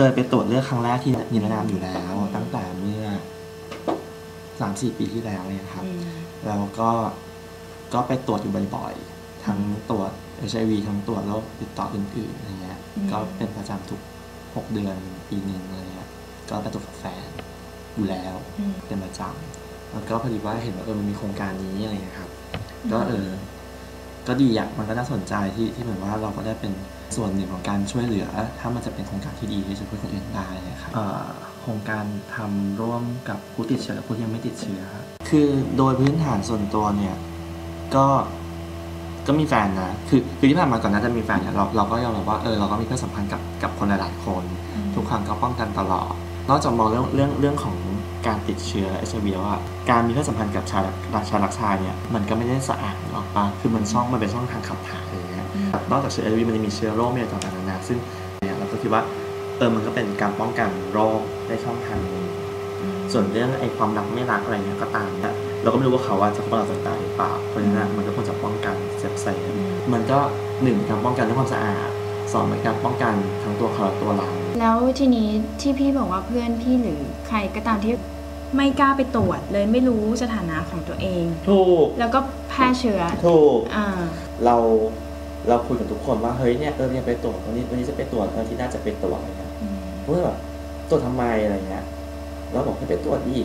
เคยไปตรวจเลือดครั้งแรกที่นิรนามอยู่แล้ว ตั้งแต่เมื่อสามสี่ปีที่แล้วเนี่ยครับอืมแล้วก็ก็ไปตรวจอยู่บ่อยๆ ทั้งตรวจ HIV ทั้งตรวจโรคติดต่ออื่นๆอะไรเงี้ย ก็เป็นประจำทุกหกเดือนปีหนึ่งอะไรเงี้ย ก็ไปตรวจกับแฟนอยู่แล้วอืมเป็นประจำแล้วก็พอดีว่าเห็นว่าเออมันมีโครงการนี้อะไรเงี้ยครับ ก็เออ ก็ดีอะมันก็น่าสนใจที่ที่เหมือนว่าเราก็ได้เป็นส่วนหนึ่งของการช่วยเหลือ ถ้ามันจะเป็นโครงการที่ดีที่จะช่วยคนอื่นได้นะครับเอ่อโครงการทำร่วมกับผู้ติดเชื้อผู้ที่ยังไม่ติดเชื้อครับคือโดยพื้นฐานส่วนตัวเนี่ยก็ก็มีแฟนนะคือคือที่ผ่านมาก่อนหน้าจะมีแฟนเนี่ยเราเราก็ยอมรับว่าเออเราก็มีเพศสัมพันธ์กับกับคนหลายๆคน ทุกครั้งก็ป้องกันตลอดนอกจากมองเรื่องเรื่องเรื่องของ การติดเชื้อ HIV แล้วว่าการมีเพศสัมพันธ์กับชายรักชายรักชายเนี่ยมันก็ไม่ได้สะอาดหรอกปะคือมันช่องมันเป็นช่องทางขับถ่ายอะไรเงี้ยอืมนอกจากเชื้อ HIV มันจะมีเชื้อโรคมีอะไรต่างๆนานาซึ่งเนี่ยเราก็คิดว่าเออมันก็เป็นการป้องกันโรคได้ช่องทางหนึงส่วนเรื่องไอ้ความรักไม่รักอะไรเงี้ยก็ตามเนี่ยเราก็ไม่รู้ว่าเขาว่าจะคบเราต่างๆหรือเปล่าเพราะฉะนั้นมันก็ควรจะป้องกันเซฟเซฟอืมมันก็หนึ่งการป้องกันเรื่องความสะอาดสองเป็นการป้องกันทั้งตัวเขาและตัวเรา แล้วทีนี้ที่พี่บอกว่าเพื่อนพี่หรือใครก็ตามที่ ไม่กล้าไปตรวจเลยไม่รู้สถานะของตัวเอง ถูก แล้วก็แพร่เชื้อถูกอ่าเราเราคุยกับทุกคนว่าเฮ้ยเนี่ยเออเนี่ยไปตรวจวันนี้วันนี้จะไปตรวจเออที่น่าจะไปตรวจอะไรเงี้ยอืมเพื่อแบบตรวจทำไมอะไรเงี้ยเราบอกให้ไปตรวจดิ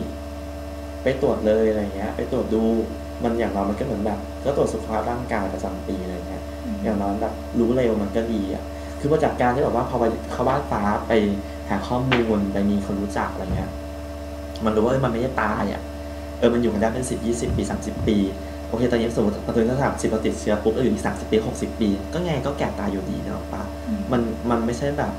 ไปตรวจเลยอะไรเงี้ย ไปตรวจดูมันอย่างเรามันก็เหมือนแบบก็ตรวจสุขภาพร่างกายประจำปีอะไรเงี้ยอย่างน้อยแบบรู้เร็วมันก็ดีอะคือมาจากการที่แบบว่าพอไปเข้าบ้านฟ้าไปหาข้อมูลไปมีคนรู้จักอะไรเงี้ย มันรู้ว่าเอ้ยมันไม่ได้ตายอะเออมันอยู่กันได้เป็นสิบยี่สิบปีสามสิบปีโอเคตอนนี้สมมติเราถึงถ้าสามสิบเราติดเชื้อปุ๊บเราอยู่อีกสามสิบปีหกสิบปี ก็ไงก็แก่ตายอยู่ดีเนอะปะอืมมันมันไม่ใช่แบบ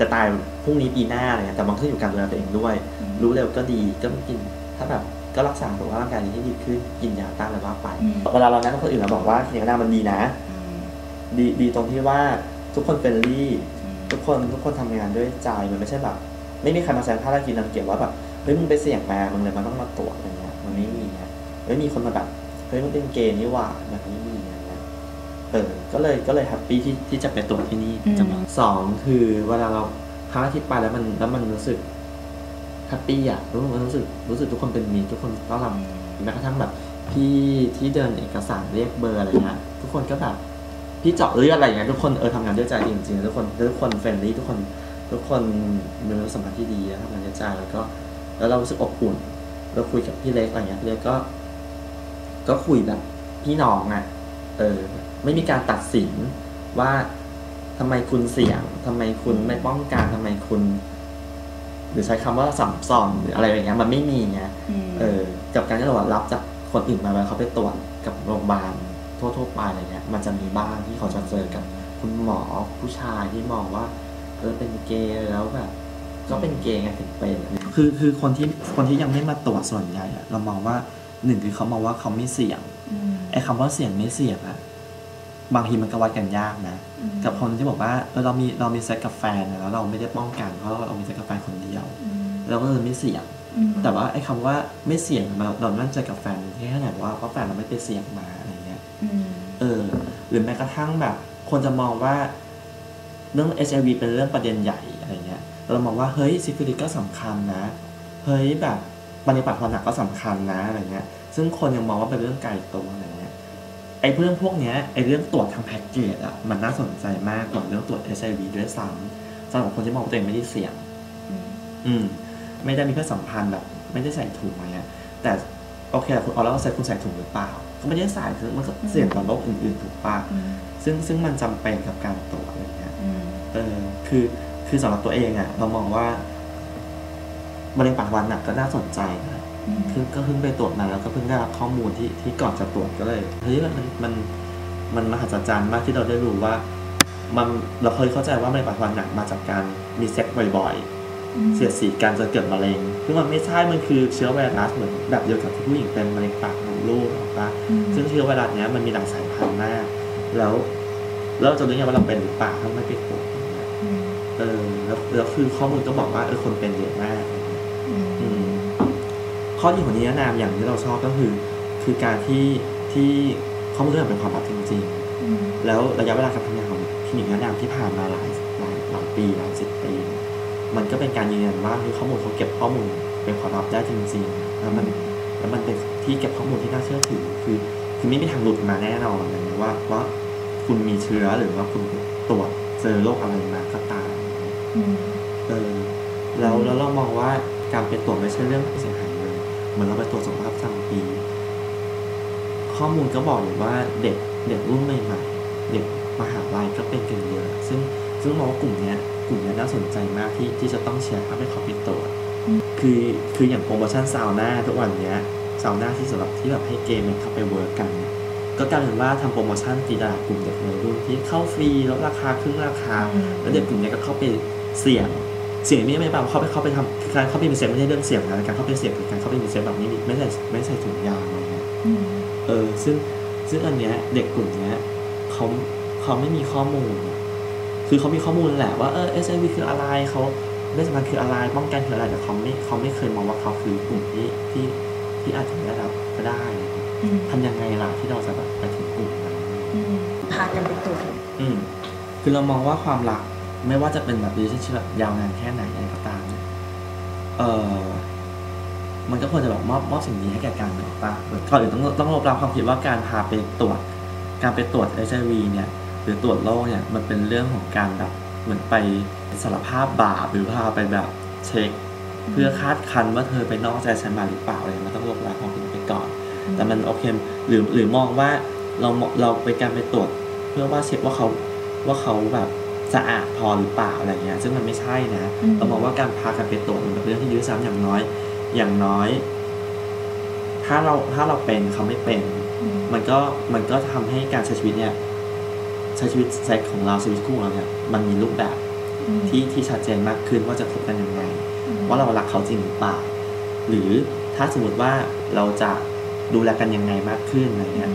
จะตายพรุ่งนี้ปีหน้าอะไรเงี้ยแต่มันขึ้นอยู่กับการดูแลตัวเองด้วยอืมรู้เร็วก็ดีก็ไม่กิน ถ้าแบบก็รักษาสุขภาพร่างกายให้ดีขึ้นกินยาต้านอะไรว่าไปอืมเวลาเราแนะนำคนอื่นเราบอกว่าทีนี้นามันดีนะอืมดีดีตรงที่ว่าทุกคนเฟรนลี่อืมทุกคนทุกคนทำงานด้วยใจมันไม่ใช่แบบ ไม่มีใครมาแซงผ้าแล้วกินรังเกียจว่าแบบ เฮ้ยมึงไปเสี่ยงมามึงเลยมันต้องมาตรวจอะไรเงี้ยมันไม่มีเงี้ยไม่มีคนมาแบบเฮ้ยมึงเป็นเกย์นี่หว่าแบบนี้มีอะไรเงี้ยเออก็เลยก็เลยแฮปปี้ที่ที่จะไปตรวจที่นี่อืมจะมาสองคือเวลาเราครั้งอาทิตย์ไปแล้วมันแล้วมันรู้สึกแฮปปี้อะรู้มันรู้สึกรู้สึกทุกคนเป็นมีทุกคนต้อนรับแม้กระทั่งแบบพี่ที่เดินเอกสารเรียกเบอร์อะไรเงี้ยทุกคนก็แบบพี่เจาะเลือดอะไรเงี้ยทุกคนเออทำงานด้วยใจจริงๆทุกคนทุกคนเฟรนลี่ทุกคน ทุกคนมีความสัมพันธ์ที่ดีทำงานด้วยใจแล้วก็ แล้วเรารู้สึกอบอุ่นเราคุยกับพี่เล็กอะไรเงี้ยพี่เล็กก็ ก็คุยแบบพี่น้องอะ เออ ไม่มีการตัดสินว่าทำไมคุณเสี่ยงทำไมคุณไม่ป้องกันทำไมคุณ หรือใช้คำว่าสัมสอนหรืออะไรอย่างเงี้ยมันไม่มีไงมเออ กับการที่เรารับจากคนอื่นมาแล้วเขาไปตรวจกับโรงพยาบาลทั่วๆไปอะไรเงี้ย มันจะมีบ้างที่เขาจะเจอกับคุณหมอผู้ชายที่มองว่าเออเป็นเกย์แล้วแบบ ก็เป็นเกย์ไงถึงเป็นคือคือคนที่คนที่ยังไม่มาตรวจส่วนใหญ่อะเรามองว่าหนึ่งคือเขามองว่าเขาไม่เสี่ยงอืมไอ้คำว่าเสี่ยงไม่เสี่ยงอะบางทีมันก็วัดกันยากนะอืมกับคนที่บอกว่าเออเรามีเรามีเซ็กกับแฟนอะแล้วเราไม่ได้ป้องกันเพราะเรามีเซ็กกับแฟนคนเดียวอืมเราก็เลยไม่เสี่ยงอืมแต่ว่าไอ้คำว่าไม่เสี่ยงเราเรามั่นใจกับแฟนแค่ไหนว่าเพราะแฟนเราไม่ไปเสี่ยงมาอะไรเงี้ยอืมเออ หรือแม้กระทั่งแบบคนจะมองว่าเรื่อง HIV เป็นเรื่องประเด็นใหญ่อะไร เงี้ยเรามองว่าเฮ้ยซิฟิลิสก็สำคัญนะ เฮ้ยแบบปฏิบัติความหนักก็สำคัญนะอะไรเงี้ย ซึ่งคนยังมองว่าเป็นเรื่องไกลตัวอะไรเงี้ย ไอ้เรื่องพวกเนี้ยไอ้เรื่องตรวจทางแพ็กเกจอะมันน่าสนใจมากกว่าเรื่องตรวจ HIV ด้วยซ้ำสำหรับคนที่มองว่าตัวเองไม่ได้เสี่ยงอืมอืม ไม่ได้มีเพศสัมพันธ์แบบ ไม่ได้ใส่ถุงอะไรเงี้ย แต่โอเคแหละคุณเอาแล้วใส่คุณใส่ถุงหรือเปล่า ก็ไม่ได้ใส่คือมันก็เสี่ยงต่อโรคอื่นๆถูกปะอืมซึ่งซึ่งมันจำเป็นกับการตรวจอะไรเงี้ยอืมเออ คือ คือสำหรับตัวเองอะเรามองว่ามะเร็งปากวันหนักก็น่าสนใจนะอืมคือก็เพิ่งไปตรวจมาแล้วก็เพิ่งได้รับข้อมูลที่ที่ก่อนจะตรวจก็เลยเฮ้ยมันมันมันมหัศจรรย์มากที่เราได้รู้ว่า มันเราเคยเข้าใจว่ามะเร็งปากวันหนักมาจากการมีเซ็กซ์บ่อยๆ เสียดสีกันจะเกิดมะเร็งซึ่งมันไม่ใช่มันคือเชื้อไวรัสเหมือนแบบเดียวกับที่ผู้หญิงเป็นมะเร็งปากมดลูกหรอกปะอืมซึ่งเชื้อไวรัสเนี้ยมันมีหลายสายพันธุ์มาก แล้วแล้วเราจะรู้ยังไงว่าเราเป็นหรือเปล่าถ้าไม่ไปตรวจอย่าง เงี้ยอืมเออแล้วแล้วคือข้อมูลก็บอกว่าเออคนเป็นเยอะมากอืมอืมข้อดีของนิรนามอย่างที่เราชอบก็คือ คือการที่ที่ข้อมูลเรื่องเป็นความลับจริงอืมๆแล้วระยะเวลาการทำงานของคลินิกนิรนามที่ผ่านมาหลายหลายหลายปีหลายสิบปีเนี่ยมันก็เป็นการยืนยันว่าคือข้อมูลเขาเก็บข้อมูลเป็นความลับได้จริงๆแล้วมันแล้วมันเป็นที่เก็บข้อมูลที่น่าเชื่อถือคือคือไม่มีทางหลุดมาแน่นอนเลยนะว่าว่าคุณมีเชื้อหรือว่าคุณตรวจเจอโรคอะไรมาก็ตามอืม เออแล้วแล้วเรามองว่าการไปตรวจไม่ใช่เรื่องผู้เสียหายเลยเหมือนเราไปตรวจสุขภาพประจำปี ข้อมูลก็บอกอยู่ว่าเด็กเด็กรุ่นใหม่ๆเด็กมหาลัยก็เป็นกันเยอะซึ่งซึ่งมองว่ากลุ่มเนี้ยกลุ่มเนี้ยน่าสนใจมากที่ที่จะต้องแชร์ภาพให้เขาไปตรวจอืมคือคืออย่างโปรโมชั่นซาวน่าทุกวันเนี้ยซาวน่าที่สำหรับที่แบบให้เกมมันเข้าไปเวิร์กกันเนี่ยก็กลายเป็นว่าทำโปรโมชั่นตีตลาดกลุ่มเด็กวัยรุ่นที่เข้าฟรีลดราคาครึ่งราคาอืมแล้วเด็กกลุ่มเนี้ยก็เข้าไป เสี่ยงเสี่ยงนี่ไม่ปล่าเข้าไปเข้าไปทำคือการเข้าไปมีเสี่ยงไม่ใช่เรื่องเสี่ยงนะการเข้าไปเสี่ยงคือการเข้าไปมีเสี่ยงแบบนี้ไม่ใส่ไม่ใส่ถุงยางอะไรเงี้ยอืมเออ ซึ่งซึ่งอันเนี้ยเด็กกลุ่มเนี้ยเขาเขาไม่มีข้อมูลอะคือเขามีข้อมูลแหละว่าเออ HIV คืออะไรเขาเวชภัณฑ์คืออะไรป้องกันคืออะไรแต่เขาไม่เขาไม่เคยมองว่าเขาคือกลุ่มที่ที่ที่อาจจะไม่ได้รับก็ได้นะครับอืมทำยังไงล่ะที่เราจะแบบไปถึงกลุ่มนั้นอืมพากันไปตรวจอืมคือเรามองว่าความรัก ไม่ว่าจะเป็นแบบ relationship แบบยาวนานแค่ไหนอะไรก็ตามเนี่ยเออมันก็ควรจะแบบมอบมอบสิ่งนี้ให้แก่กันเนาะป่ะก่อนอื่นต้องต้องลบล้างความคิดว่าการพาไปตรวจ การไปตรวจ HIV เนี่ย หรือตรวจโรคเนี่ยมันเป็นเรื่องของการแบบเหมือนไปสารภาพบาปหรือพาไปแบบเช็ค เพื่อคาดคันว่าเธอไปนอกใจฉันมาหรือเปล่าอะไรมันต้องลบล้างความคิดนั้นไปก่อน แต่มันโอเคหรือหรือมองว่าเราเราไปการไปตรวจ เพื่อว่าเช็คว่าเขาว่าเขาแบบ สะอาดพอหรือเปล่าอะไรเงี้ยซึ่งมันไม่ใช่นะอืมเรามองว่าการพากันไปตรวจมันเป็นเรื่องที่ยื้อซ้ำอย่างน้อย อย่างน้อย ถ้าเราถ้าเราเป็นเขาไม่เป็นอืมมันก็มันก็ทำให้การใช้ชีวิตเนี่ยใช้ชีวิตเซ็กของเราชีวิตคู่ของเราเนี่ยมันมีรูปแบบอืมที่ที่ชัดเจนมากขึ้นว่าจะคบกันยังไงอืมว่าเรารักเขาจริงหรือเปล่า หรือถ้าสมมติว่าเราจะดูแลกันยังไงมากขึ้นอะไรเงี้ย